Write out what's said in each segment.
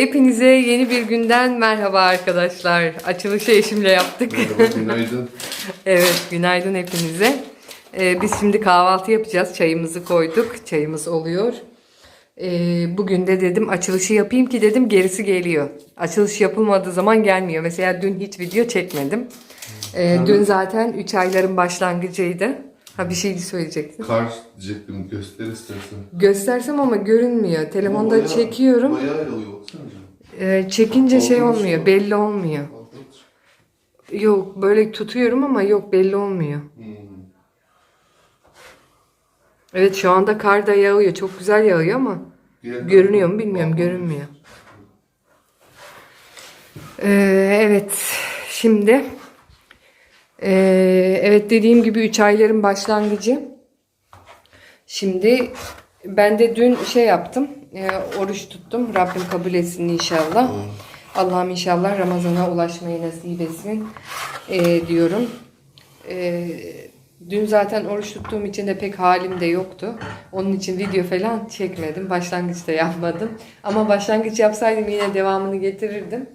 Hepinize yeni bir günden merhaba arkadaşlar. Açılışı eşimle yaptık. Merhaba, günaydın. evet, günaydın hepinize. Ee, biz şimdi kahvaltı yapacağız. Çayımızı koyduk. Çayımız oluyor. Ee, bugün de dedim açılışı yapayım ki dedim gerisi geliyor. Açılış yapılmadığı zaman gelmiyor. Mesela dün hiç video çekmedim. Ee, dün zaten 3 ayların başlangıcıydı. Ha bir şey söyleyecektin. Kar diyecektim, göster istersen. Göstersem ama görünmüyor. Telefonda Bayağı- çekiyorum. Bayağı baksana canım. Ee, çekince şey olmuyor. mu? Belli olmuyor. Yok böyle tutuyorum ama yok belli olmuyor. Hmm. Evet şu anda kar da yağıyor. Çok güzel yağıyor ama görünüyor mu bilmiyorum. Görünmüyor. Ee, evet şimdi ee, evet dediğim gibi 3 ayların başlangıcı. Şimdi ben de dün şey yaptım. Ee, oruç tuttum. Rabbim kabul etsin inşallah. Allah'ım inşallah Ramazan'a ulaşmayı nasip etsin ee, diyorum. Ee, dün zaten oruç tuttuğum için de pek halim de yoktu. Onun için video falan çekmedim. Başlangıçta yapmadım. Ama başlangıç yapsaydım yine devamını getirirdim.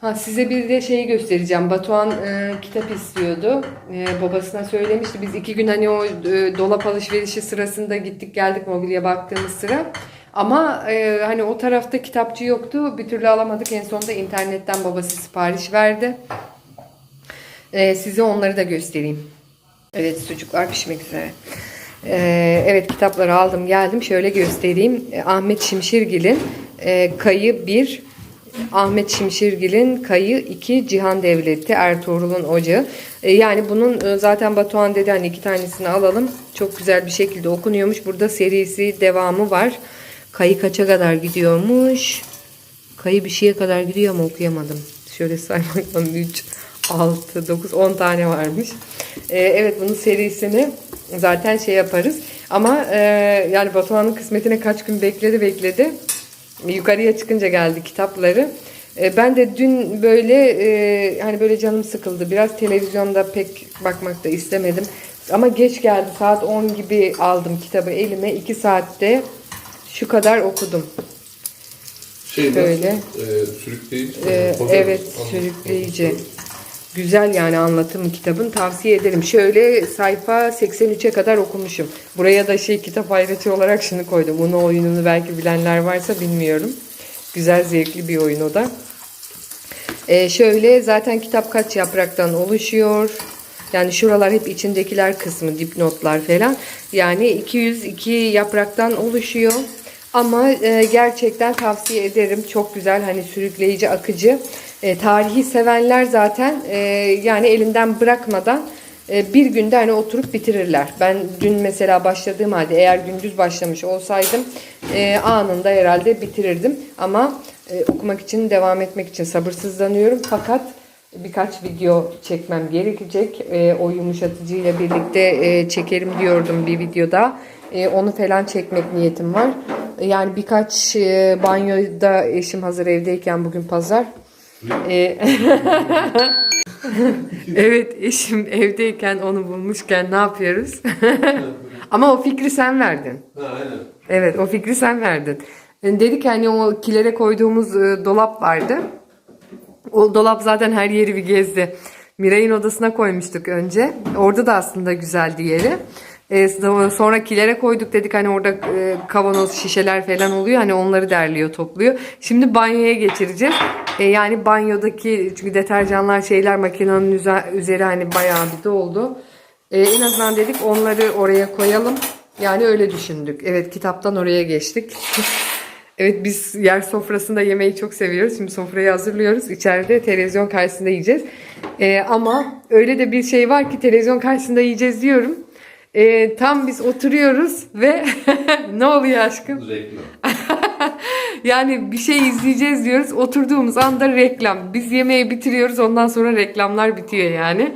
Ha size bir de şeyi göstereceğim. Batuhan e, kitap istiyordu. E, babasına söylemişti. Biz iki gün hani o e, dolap alışverişi sırasında gittik geldik mobilya baktığımız sıra. Ama e, hani o tarafta kitapçı yoktu. Bir türlü alamadık. En sonunda internetten babası sipariş verdi. E, size onları da göstereyim. Evet sucuklar pişmek üzere. Ee, evet kitapları aldım geldim. Şöyle göstereyim. Ee, Ahmet Şimşirgil'in e, Kayı 1, Ahmet Şimşirgil'in Kayı 2, Cihan Devleti, Ertuğrul'un Ocağı. Ee, yani bunun e, zaten Batuhan dedi hani iki tanesini alalım. Çok güzel bir şekilde okunuyormuş. Burada serisi devamı var. Kayı kaça kadar gidiyormuş? Kayı bir şeye kadar gidiyor ama okuyamadım. Şöyle saymaktan 3, 6, 9, 10 tane varmış. Ee, evet bunun serisini zaten şey yaparız. Ama e, yani Batuhan'ın kısmetine kaç gün bekledi bekledi. Yukarıya çıkınca geldi kitapları. E, ben de dün böyle e, hani böyle canım sıkıldı. Biraz televizyonda pek bakmak da istemedim. Ama geç geldi. Saat 10 gibi aldım kitabı elime. 2 saatte şu kadar okudum. Şey Böyle. nasıl? E, sürükleyici. Fotoğraf- evet sürükleyici. Güzel yani anlatımı kitabın tavsiye ederim. Şöyle sayfa 83'e kadar okumuşum. Buraya da şey kitap ayrıtı olarak şunu koydum. Bunu oyununu belki bilenler varsa bilmiyorum. Güzel zevkli bir oyun o da. Ee, şöyle zaten kitap kaç yapraktan oluşuyor. Yani şuralar hep içindekiler kısmı dipnotlar falan. Yani 202 yapraktan oluşuyor. Ama e, gerçekten tavsiye ederim. Çok güzel hani sürükleyici, akıcı. E, tarihi sevenler zaten e, yani elinden bırakmadan e, bir günde hani oturup bitirirler. Ben dün mesela başladığım halde eğer gündüz başlamış olsaydım e, anında herhalde bitirirdim. Ama e, okumak için, devam etmek için sabırsızlanıyorum. Fakat birkaç video çekmem gerekecek. E, o yumuşatıcı ile birlikte e, çekerim diyordum bir videoda. E, onu falan çekmek niyetim var. Yani birkaç e, banyoda eşim hazır evdeyken bugün pazar. E, evet eşim evdeyken onu bulmuşken ne yapıyoruz? Ama o fikri sen verdin. Ha, aynen. Evet o fikri sen verdin. Yani dedik hani o kilere koyduğumuz e, dolap vardı. O dolap zaten her yeri bir gezdi. Miray'ın odasına koymuştuk önce. Orada da aslında güzeldi yeri. E, sonra kilere koyduk dedik hani orada e, kavanoz şişeler falan oluyor. Hani onları derliyor topluyor. Şimdi banyoya geçireceğiz. E, yani banyodaki çünkü deterjanlar şeyler makinenin üze- üzeri hani bayağı bir doldu. E, en azından dedik onları oraya koyalım. Yani öyle düşündük. Evet kitaptan oraya geçtik. Evet biz yer sofrasında yemeği çok seviyoruz. Şimdi sofrayı hazırlıyoruz. İçeride televizyon karşısında yiyeceğiz. Ama öyle de bir şey var ki televizyon karşısında yiyeceğiz diyorum. Ee, tam biz oturuyoruz ve ne oluyor aşkım? Reklam. Yani bir şey izleyeceğiz diyoruz. Oturduğumuz anda reklam. Biz yemeği bitiriyoruz ondan sonra reklamlar bitiyor yani.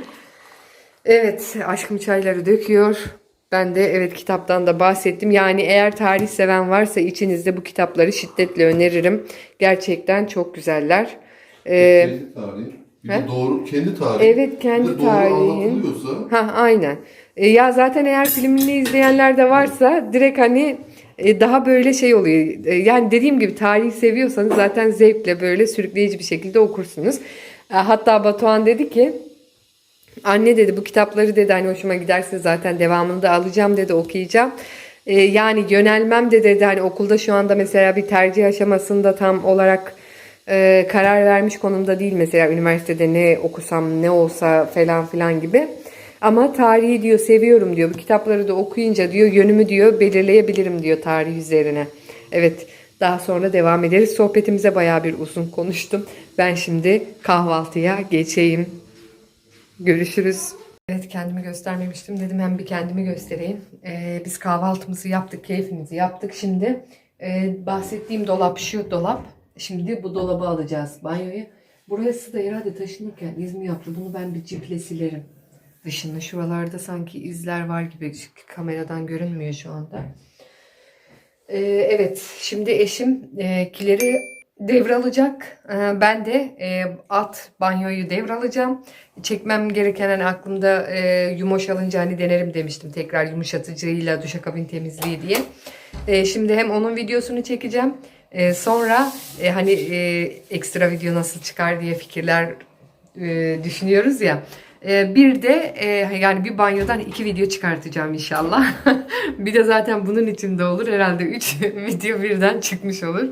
Evet aşkım çayları döküyor. Ben de evet kitaptan da bahsettim. Yani eğer tarih seven varsa içinizde bu kitapları şiddetle öneririm. Gerçekten çok güzeller. Ee, kendi tarihi. Bir he? de doğru kendi tarihi. Evet, kendi Bir de doğru tarihin. anlatılıyorsa Ha aynen. E, ya zaten eğer filmini izleyenler de varsa direkt hani e, daha böyle şey oluyor. E, Yani dediğim gibi tarihi seviyorsanız zaten zevkle böyle sürükleyici bir şekilde okursunuz. Hatta Batuhan dedi ki Anne dedi bu kitapları dedi hani hoşuma giderse zaten devamını da alacağım dedi okuyacağım. Yani yönelmem de dedi hani okulda şu anda mesela bir tercih aşamasında tam olarak karar vermiş konumda değil mesela üniversitede ne okusam ne olsa falan filan gibi. Ama tarihi diyor seviyorum diyor bu kitapları da okuyunca diyor yönümü diyor belirleyebilirim diyor tarih üzerine. Evet daha sonra devam ederiz. Sohbetimize bayağı bir uzun konuştum. Ben şimdi kahvaltıya geçeyim. Görüşürüz. Evet kendimi göstermemiştim. Dedim hem bir kendimi göstereyim. Ee, biz kahvaltımızı yaptık, keyfimizi yaptık. Şimdi e, bahsettiğim dolap şu dolap. Şimdi bu dolabı alacağız banyoyu. Burası da herhalde taşınırken iz mi yaptı? Bunu ben bir ciple silerim. Dışında şuralarda sanki izler var gibi kameradan görünmüyor şu anda. Ee, evet, şimdi eşim e, kileri devralacak. Ee, ben de e, alt banyoyu devralacağım. Çekmem gereken hani aklımda e, yumuş alınca hani denerim demiştim tekrar yumuşatıcıyla duşakabin temizliği diye. E, şimdi hem onun videosunu çekeceğim. E, sonra e, hani e, ekstra video nasıl çıkar diye fikirler e, düşünüyoruz ya. E, bir de e, yani bir banyodan iki video çıkartacağım inşallah. bir de zaten bunun içinde olur. Herhalde üç video birden çıkmış olur.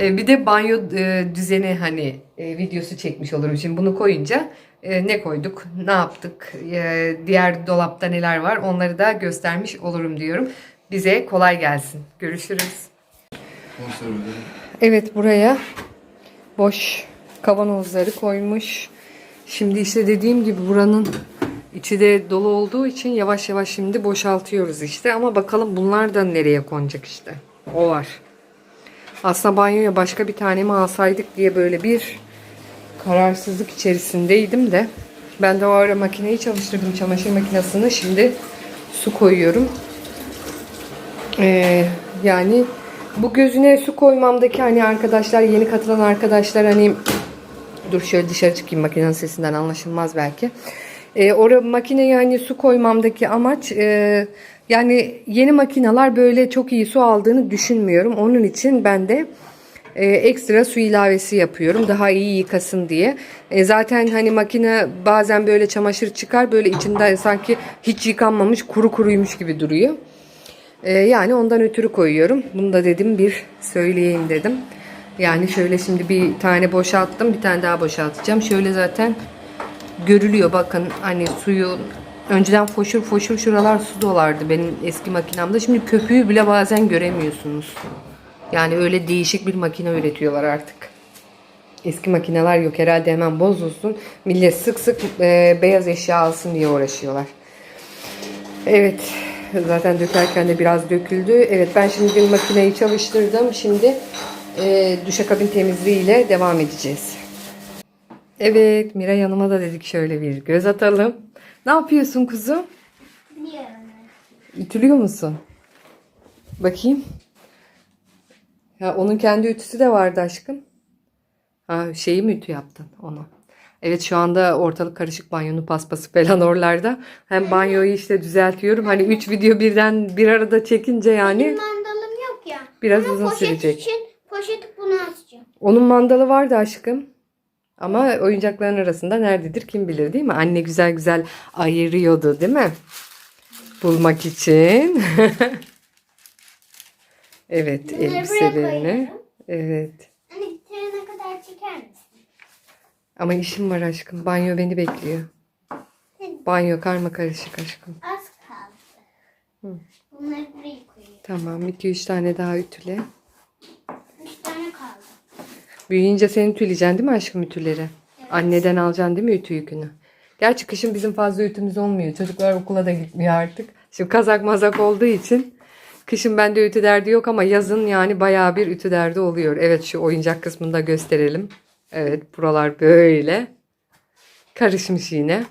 E, bir de banyo e, düzeni hani e, videosu çekmiş olurum. Şimdi bunu koyunca ne koyduk, ne yaptık, diğer dolapta neler var onları da göstermiş olurum diyorum. Bize kolay gelsin. Görüşürüz. Evet buraya boş kavanozları koymuş. Şimdi işte dediğim gibi buranın içi de dolu olduğu için yavaş yavaş şimdi boşaltıyoruz işte. Ama bakalım bunlar da nereye konacak işte. O var. Aslında banyoya başka bir tane mi alsaydık diye böyle bir kararsızlık içerisindeydim de. Ben de o ara makineyi çalıştırdım çamaşır makinesini. Şimdi su koyuyorum. Ee, yani bu gözüne su koymamdaki hani arkadaşlar yeni katılan arkadaşlar hani dur şöyle dışarı çıkayım makinenin sesinden anlaşılmaz belki. Ee, oraya makineye hani su koymamdaki amaç e, yani yeni makineler böyle çok iyi su aldığını düşünmüyorum. Onun için ben de e, ekstra su ilavesi yapıyorum. Daha iyi yıkasın diye. E, zaten hani makine bazen böyle çamaşır çıkar böyle içinde sanki hiç yıkanmamış kuru kuruymuş gibi duruyor. Ee, yani ondan ötürü koyuyorum. Bunu da dedim bir söyleyeyim dedim. Yani şöyle şimdi bir tane boşalttım. Bir tane daha boşaltacağım. Şöyle zaten görülüyor. Bakın hani suyu önceden foşur foşur şuralar su dolardı benim eski makinamda. Şimdi köpüğü bile bazen göremiyorsunuz. Yani öyle değişik bir makine üretiyorlar artık. Eski makineler yok herhalde hemen bozulsun. Millet sık sık e, beyaz eşya alsın diye uğraşıyorlar. Evet. Zaten dökerken de biraz döküldü. Evet ben şimdi makineyi çalıştırdım. Şimdi e, duşakabin temizliğiyle devam edeceğiz. Evet Miray Hanım'a da dedik şöyle bir göz atalım. Ne yapıyorsun kuzum? Biliyorum. Ütülüyor musun? Bakayım. Ya onun kendi ütüsü de vardı aşkım. Ha şeyi mi ütü yaptın onu? Evet şu anda ortalık karışık banyonun paspası falan oralarda. Hem banyoyu işte düzeltiyorum. Hani 3 video birden bir arada çekince yani Benim mandalım yok ya. Biraz Ama uzun poşet sürecek. için poşeti bunu açacağım. onun mandalı vardı aşkım. Ama oyuncakların arasında nerededir kim bilir değil mi? Anne güzel güzel ayırıyordu değil mi? Bulmak için. evet Bunları elbiselerini. Evet. Hani bitirene kadar çeker misin? Ama işim var aşkım. Banyo beni bekliyor. Banyo karma karışık aşkım. Az kaldı. Bunları buraya koyuyorum. Tamam 2-3 tane daha ütüle. Büyüyünce sen ütüleyeceksin değil mi aşkım ütüleri? Anneden alacaksın değil mi ütü yükünü? Gerçi kışın bizim fazla ütümüz olmuyor. Çocuklar okula da gitmiyor artık. Şimdi kazak mazak olduğu için kışın bende ütü derdi yok ama yazın yani bayağı bir ütü derdi oluyor. Evet şu oyuncak kısmını da gösterelim. Evet buralar böyle. Karışmış yine.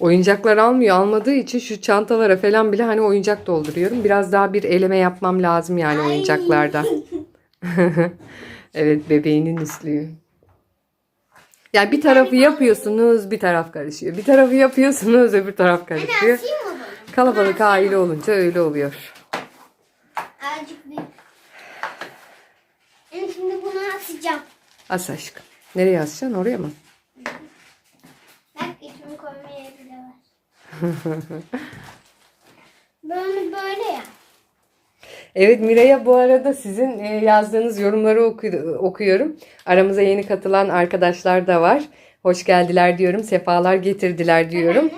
Oyuncaklar almıyor. Almadığı için şu çantalara falan bile hani oyuncak dolduruyorum. Biraz daha bir eleme yapmam lazım yani oyuncaklarda. evet bebeğinin üstlüğü. Yani bir tarafı yapıyorsunuz bir taraf karışıyor. Bir tarafı yapıyorsunuz öbür taraf karışıyor. Kalabalık aile olunca öyle oluyor. Azıcık büyük. Ben şimdi bunu asacağım. As aşkım. Nereye asacaksın? Oraya mı? Bak içimi koymaya bile var. böyle böyle ya. Evet Miray'a bu arada sizin e, yazdığınız yorumları oku- okuyorum. Aramıza yeni katılan arkadaşlar da var. Hoş geldiler diyorum. Sefalar getirdiler diyorum.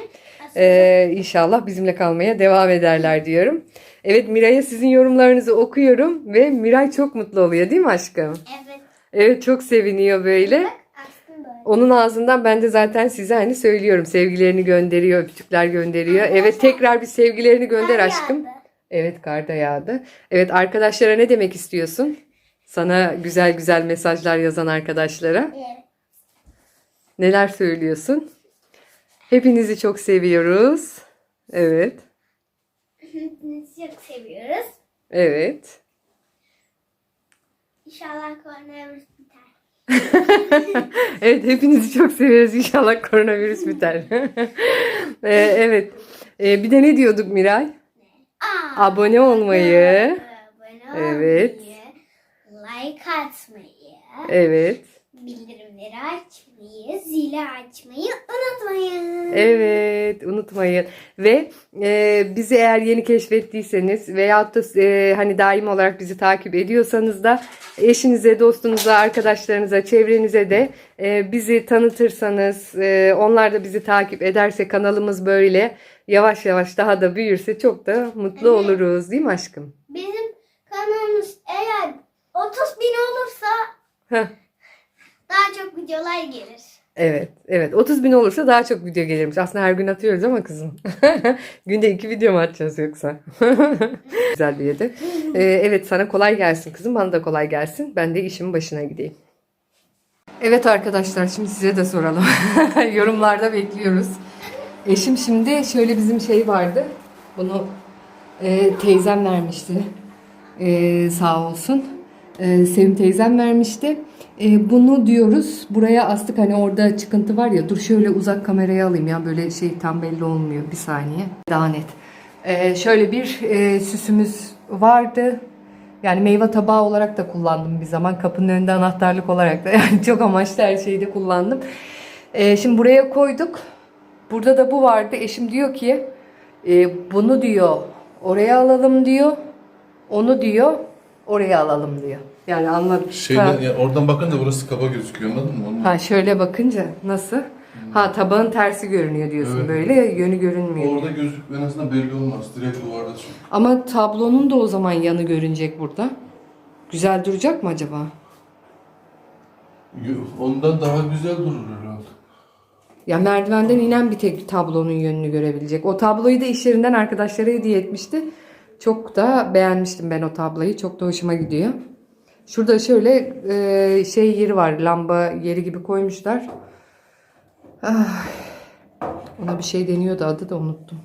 Ee, inşallah bizimle kalmaya devam ederler diyorum. Evet Miray'a sizin yorumlarınızı okuyorum ve Miray çok mutlu oluyor değil mi aşkım? Evet. Evet çok seviniyor böyle. Bak. Onun ağzından ben de zaten size hani söylüyorum. Sevgilerini gönderiyor, öpücükler gönderiyor. Evet tekrar bir sevgilerini gönder aşkım. Evet kar da yağdı. Evet arkadaşlara ne demek istiyorsun? Sana güzel güzel mesajlar yazan arkadaşlara. Evet. Neler söylüyorsun? Hepinizi çok seviyoruz. Evet. Hepinizi çok seviyoruz. Evet. İnşallah koronavirüs biter. Evet hepinizi çok seviyoruz. İnşallah koronavirüs biter. Ee, evet. Ee, bir de ne diyorduk Miray? Aa, Abone olmayı. abone Evet. olmayı, like atmayı, Evet. bildirimleri açmayı, zili açmayı unutmayın. Evet, unutmayın. Ve e, bizi eğer yeni keşfettiyseniz veyahut da e, hani daim olarak bizi takip ediyorsanız da eşinize, dostunuza, arkadaşlarınıza, çevrenize de e, bizi tanıtırsanız, e, onlar da bizi takip ederse kanalımız böyle yavaş yavaş daha da büyürse çok da mutlu oluruz, değil mi aşkım? Bizim kanalımız eğer 30 bin olursa Heh. Daha çok videolar gelir. Evet, evet. 30 bin olursa daha çok video gelirmiş. Aslında her gün atıyoruz ama kızım. Günde iki video mu atacağız yoksa? Güzel bir yedi. Ee, evet sana kolay gelsin kızım. Bana da kolay gelsin. Ben de işimin başına gideyim. Evet arkadaşlar şimdi size de soralım. Yorumlarda bekliyoruz. Eşim şimdi şöyle bizim şey vardı. Bunu e, teyzem vermişti. E, sağ olsun. E, Sevim teyzem vermişti. E, bunu diyoruz. Buraya astık hani orada çıkıntı var ya. Dur şöyle uzak kameraya alayım ya. Böyle şey tam belli olmuyor. Bir saniye. Daha net. E, şöyle bir e, süsümüz vardı. Yani meyve tabağı olarak da kullandım bir zaman. Kapının önünde anahtarlık olarak da. Yani çok amaçlı her şeyde kullandım. E, şimdi buraya koyduk. Burada da bu vardı. Eşim diyor ki e, bunu diyor oraya alalım diyor. Onu diyor oraya alalım diyor. Yani anladım. Şeyden, ya oradan bakınca burası kaba gözüküyor anladın mı? Onu Ha şöyle bakınca nasıl? Ha tabağın tersi görünüyor diyorsun Evet. böyle yönü görünmüyor. Orada gözük en azından belli olmaz. Direkt duvarda çünkü. Ama tablonun da o zaman yanı görünecek burada. Güzel duracak mı acaba? Yo- Ondan daha güzel durur herhalde. Ya merdivenden inen bir tek tablonun yönünü görebilecek. O tabloyu da iş yerinden arkadaşlara hediye etmişti. Çok da beğenmiştim ben o tabloyu. Çok da hoşuma gidiyor. Şurada şöyle e, şey yeri var. Lamba yeri gibi koymuşlar. Ah, ona bir şey deniyordu adı da unuttum.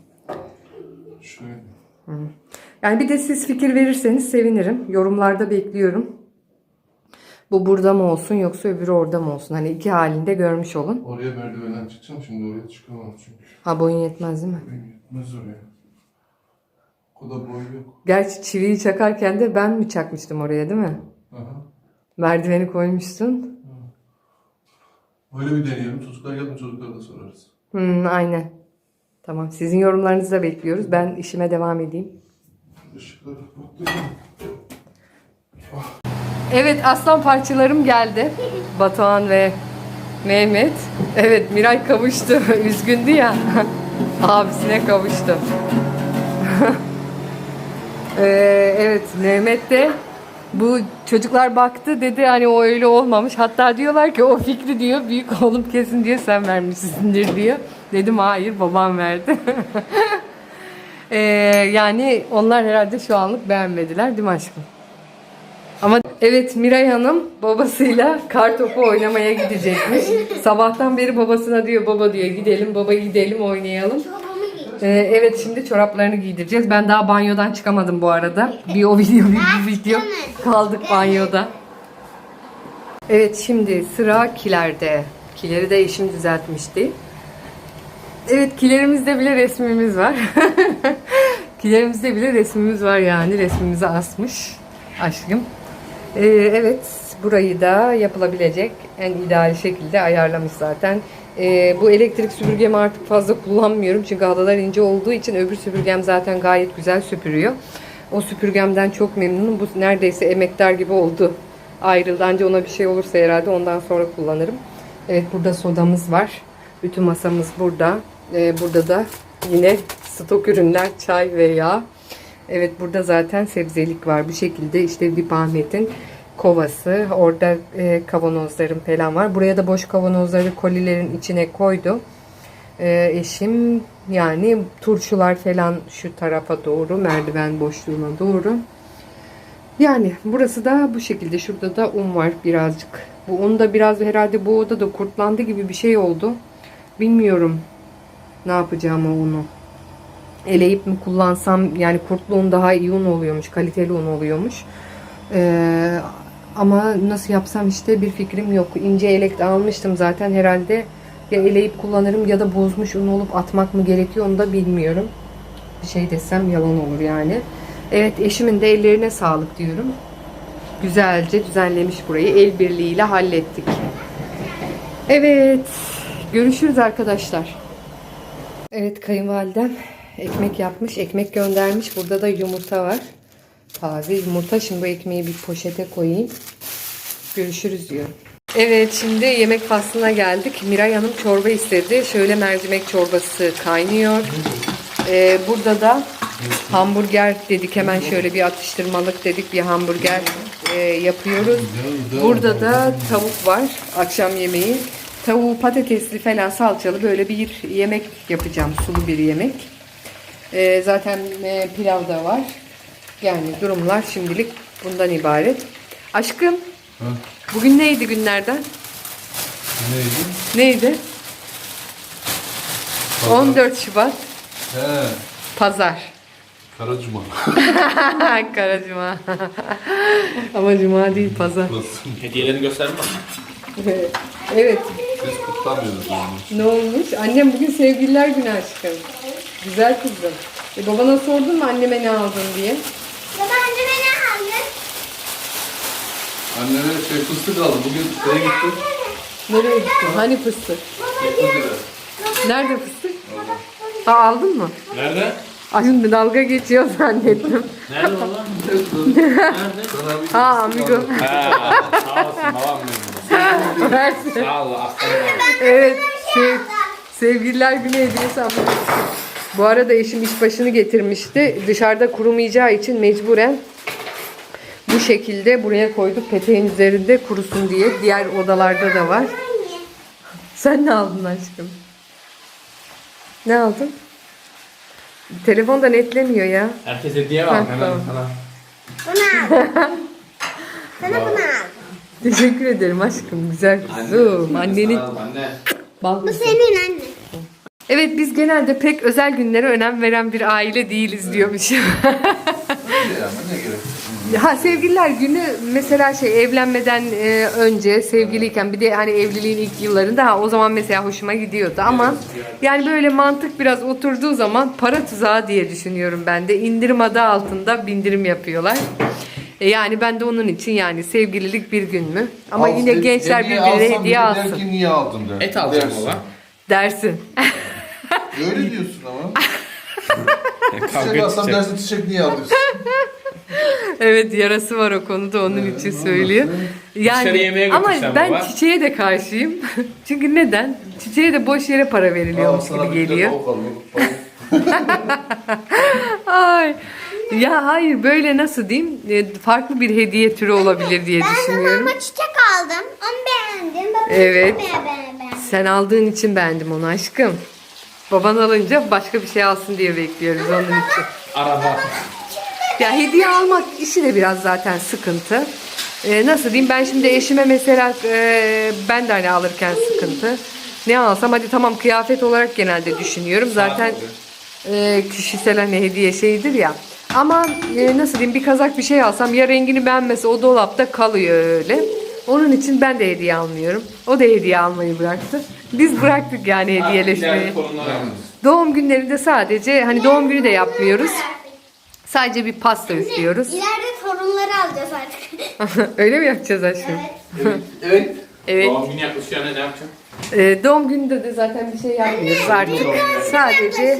Şöyle. Yani bir de siz fikir verirseniz sevinirim. Yorumlarda bekliyorum. Bu burada mı olsun yoksa öbürü orada mı olsun? Hani iki halinde görmüş olun. Oraya merdivenden çıkacağım şimdi oraya çıkamam çünkü. Ha boyun yetmez değil mi? Ben gitmez oraya. O da boy yok. Gerçi çiviyi çakarken de ben mi çakmıştım oraya değil mi? Aha. Merdiveni koymuştun. Öyle bir deneyelim. Çocuklar geldim çocuklara da sorarız. Hmm, aynen. Tamam. Sizin yorumlarınızı da bekliyoruz. Ben işime devam edeyim. Işıkları kapattım. Evet aslan parçalarım geldi. Batuhan ve Mehmet. Evet Miray kavuştu. Üzgündü ya. Abisine kavuştu. Ee, evet Mehmet de bu çocuklar baktı dedi hani o öyle olmamış. Hatta diyorlar ki o fikri diyor büyük oğlum kesin diyor sen vermişsindir diyor. Dedim hayır babam verdi. Ee, yani onlar herhalde şu anlık beğenmediler değil mi aşkım? Ama evet Miray Hanım babasıyla kar topu oynamaya gidecekmiş. Sabahtan beri babasına diyor baba diyor gidelim baba gidelim oynayalım. Ee, evet şimdi çoraplarını giydireceğiz. Ben daha banyodan çıkamadım bu arada. Bir o video bir bu video kaldık banyoda. Evet şimdi sıra kilerde. Kileri de eşim düzeltmişti. Evet kilerimizde bile resmimiz var. Kilerimizde bile resmimiz var yani. Resmimizi asmış aşkım. Ee, evet burayı da yapılabilecek en ideal şekilde ayarlamış zaten. Ee, bu elektrik süpürgemi artık fazla kullanmıyorum. Çünkü halılar ince olduğu için öbür süpürgem zaten gayet güzel süpürüyor. O süpürgemden çok memnunum. Bu neredeyse emektar gibi oldu. Ayrıldı. Anca ona bir şey olursa herhalde ondan sonra kullanırım. Evet burada sodamız var. Bütün masamız burada. Ee, burada da yine stok ürünler, çay ve yağ. Evet burada zaten sebzelik var. Bu şekilde işte Vip Ahmet'in kovası. Orada e, kavanozlarım falan var. Buraya da boş kavanozları kolilerin içine koydu. E, eşim yani turşular falan şu tarafa doğru merdiven boşluğuna doğru. Yani burası da bu şekilde. Şurada da un var birazcık. Bu un da biraz herhalde bu oda da kurtlandı gibi bir şey oldu. Bilmiyorum ne yapacağım o unu. Eleyip mi kullansam yani kurtlu un daha iyi un oluyormuş. Kaliteli un oluyormuş. Ee, ama nasıl yapsam işte bir fikrim yok. İnce elek de almıştım zaten herhalde ya eleyip kullanırım ya da bozmuş un olup atmak mı gerekiyor onu da bilmiyorum. Bir şey desem yalan olur yani. Evet eşimin de ellerine sağlık diyorum. Güzelce düzenlemiş burayı. El birliğiyle hallettik. Evet. Görüşürüz arkadaşlar. Evet kayınvalidem ekmek yapmış. Ekmek göndermiş. Burada da yumurta var. Taze yumurta. Şimdi bu ekmeği bir poşete koyayım. Görüşürüz diyorum. Evet şimdi yemek faslına geldik. Miray Hanım çorba istedi. Şöyle mercimek çorbası kaynıyor. Ee, burada da hamburger dedik. Hemen şöyle bir atıştırmalık dedik. Bir hamburger e, yapıyoruz. Burada da tavuk var. Akşam yemeği. Tavuğu patatesli falan salçalı böyle bir yemek yapacağım. Sulu bir yemek. Ee, zaten e, pilav da var. Yani durumlar şimdilik bundan ibaret. Aşkım Ha, bugün neydi günlerden? neydi? Neydi? Pazar. 14 Şubat He, Pazar. Karacuma. Kara Cuma. Ama Cuma değil Pazar. Hediyelerini gösterdin mi? evet. Biz kutlamıyoruz onu. Ne olmuş? Annem bugün sevgililer günü aşkım. Güzel kızım. E babana sordun mu anneme ne aldın diye? Baba anneme ne aldın? Anneme şey fıstık aldı. Bugün şeye gittik. Nereye gittin? Hani fıstık? Nerede fıstık? Ha aldın mı? Nerede? Ay şimdi dalga geçiyor zannettim. Nerede valla? Sana bir Ha amigo. Ha, sağ olsun babam benim. Versin. Sağ ol aslanım. Evet. Sev, sevgililer günü hediyesi almak. Bu arada eşim iş başını getirmişti. Dışarıda kurumayacağı için mecburen bu şekilde buraya koyduk. Peteğin üzerinde kurusun diye. Diğer odalarda da var. Sen ne aldın aşkım? Ne aldın? Telefon da netlemiyor ya. Herkes hediye var hemen tamam. sana. Bunu aldım. Sana bunu aldım. Teşekkür ederim aşkım. Güzel kuzum. Annenin Anne. bal Bu senin anne. Evet biz genelde pek özel günlere önem veren bir aile değiliz diyormuş. Ha sevgililer günü mesela şey evlenmeden e, önce sevgiliyken bir de hani evliliğin ilk yıllarında ha, o zaman mesela hoşuma gidiyordu ama yani böyle mantık biraz oturduğu zaman para tuzağı diye düşünüyorum ben de indirim adı altında bindirim yapıyorlar. E, yani ben de onun için yani sevgililik bir gün mü? Ama Al, yine hediye gençler alsam birbirine bile hediye der alsın ki niye aldın der. Et alacağım Dersin. baba. dersin. Öyle diyorsun ama. Kavga Çiçek alsam edecek. dersin çiçek niye alıyorsun? Evet yarası var o konuda onun için söylüyor. Yani ama ben baba. çiçeğe de karşıyım. Çünkü neden? Çiçeğe de boş yere para veriliyormuş gibi geliyor. Ay. Ya hayır böyle nasıl diyeyim? E, Farklı bir hediye türü olabilir diye Ben sana düşünüyorum. ama çiçek aldım. Onu beğendim. Babam Evet. beğendim. Sen aldığın için beğendim onu aşkım. Baban alınca başka bir şey alsın diye bekliyoruz onun için. Araba. Ya hediye almak işi de biraz zaten sıkıntı. Ee, nasıl diyeyim ben şimdi eşime mesela e, ben de hani alırken sıkıntı. Ne alsam hadi tamam kıyafet olarak genelde düşünüyorum. Zaten e, kişisel hani hediye şeyidir ya. Ama e, nasıl diyeyim bir kazak bir şey alsam ya rengini beğenmese o dolapta kalıyor öyle. Onun için ben de hediye almıyorum. O da hediye almayı bıraktı. Biz bıraktık yani hediyeleşmeyi. Doğum günlerinde sadece hani doğum günü de yapmıyoruz. Sadece bir pasta üflüyoruz. İleride torunları alacağız artık. Öyle mi yapacağız aşkım? evet. Evet. Doğum günü yaklaşıyor ne yapacaksın? Ee, doğum gününde de zaten bir şey yapmıyoruz artık. Sadece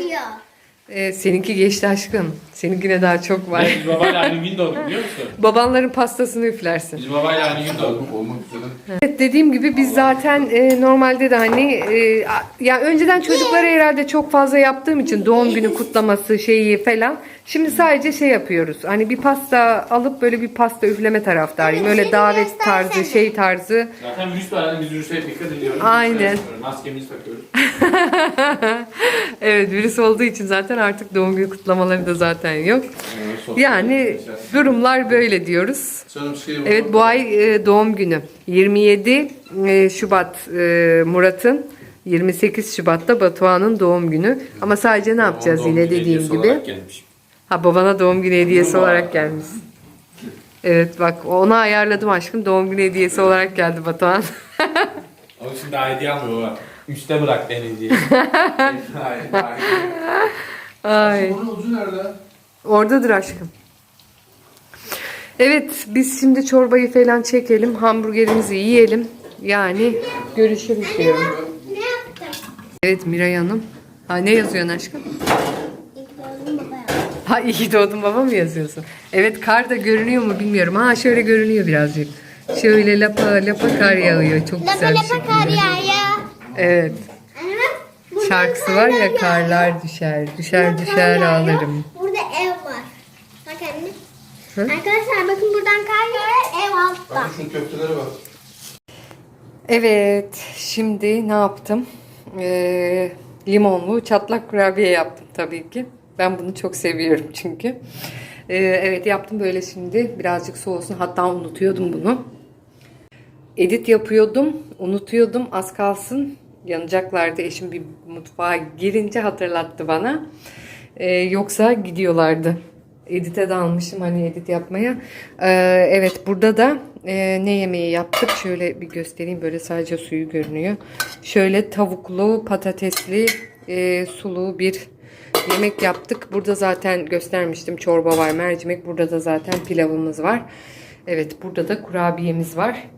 e, seninki geçti aşkım. Seninkine daha çok var. Biz babayla aynı gün doğduk biliyor musun? Babanların pastasını üflersin. Biz babayla aynı gün doğduk. Olmak üzere. Evet dediğim gibi biz zaten e, normalde de hani e, ya önceden çocuklara herhalde çok fazla yaptığım için doğum günü kutlaması şeyi falan. Şimdi sadece şey yapıyoruz. Hani bir pasta alıp böyle bir pasta üfleme taraftarıyım. Evet, Öyle şimdi davet göstersene. tarzı, şey tarzı. Zaten virüs var. Hani biz virüse dikkat ediyoruz. Aynen. Maskemizi takıyoruz. Evet virüs olduğu için zaten artık doğum günü kutlamaları da zaten yok. Yani durumlar böyle diyoruz. Canım şey. Evet bu ay e, doğum günü. 27 e, Şubat e, Murat'ın. 28 Şubat'ta Batuhan'ın doğum günü. Ama sadece ne yapacağız Doğum yine günü dediğim hediyesi gibi. olarak gelmiş. Ha babana doğum günü hediyesi olarak gelmiş. Evet bak ona ayarladım aşkım. Doğum günü hediyesi olarak geldi Batuhan. O için daha hediye almıyor baba. Üste bırak beni diye. hayır, hayır. Ay. Onun ucu nerede? Oradadır aşkım. Evet biz şimdi çorbayı falan çekelim. Hamburgerimizi yiyelim. Yani görüşürüz diyorum. Ne? Evet Miray Hanım. Ha ne yazıyorsun aşkım? İlk doğdum baba yaptı. Ha iyi ki doğdun baba mı yazıyorsun? Evet kar da görünüyor mu bilmiyorum. Ha şöyle görünüyor birazcık. Şöyle lapa lapa kar yağıyor. Çok Lapa güzel bir lapa şekilde. kar yağıyor. Evet. Bak. burada Şarkısı var ya yağıyor. karlar düşer. Düşer düşer ağlarım. Burada ev var. Bak anne. Hı? Arkadaşlar bakın buradan kar yağıyor ev altta. Bak köfteleri var. Evet, şimdi ne yaptım? Ee, limonlu çatlak kurabiye yaptım tabii ki. Ben bunu çok seviyorum çünkü. Ee, evet yaptım böyle şimdi. Birazcık soğusun. Hatta unutuyordum bunu. Edit yapıyordum. Unutuyordum. Az kalsın yanacaklardı. Eşim bir mutfağa girince hatırlattı bana. Ee, yoksa gidiyorlardı. Edit'e dalmışım hani edit yapmaya. Ee, evet burada da e, ne yemeği yaptık? Şöyle bir göstereyim. Böyle sadece suyu görünüyor. Şöyle tavuklu, patatesli, e, sulu bir yemek yaptık. Burada zaten göstermiştim. Çorba var, mercimek. Burada da zaten pilavımız var. Evet burada da kurabiyemiz var.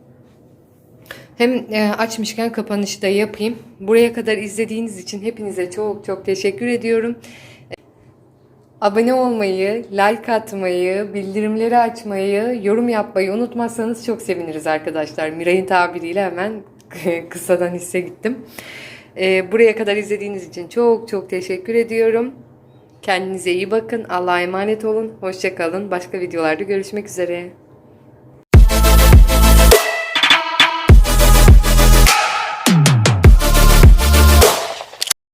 Hem e, açmışken kapanışı da yapayım. Buraya kadar izlediğiniz için hepinize çok çok teşekkür ediyorum. Abone olmayı, like atmayı, bildirimleri açmayı, yorum yapmayı unutmazsanız çok seviniriz arkadaşlar. Miray'ın tabiriyle hemen kısadan hisse gittim. E, buraya kadar izlediğiniz için çok çok teşekkür ediyorum. Kendinize iyi bakın. Allah'a emanet olun. Hoşçakalın. Başka videolarda görüşmek üzere.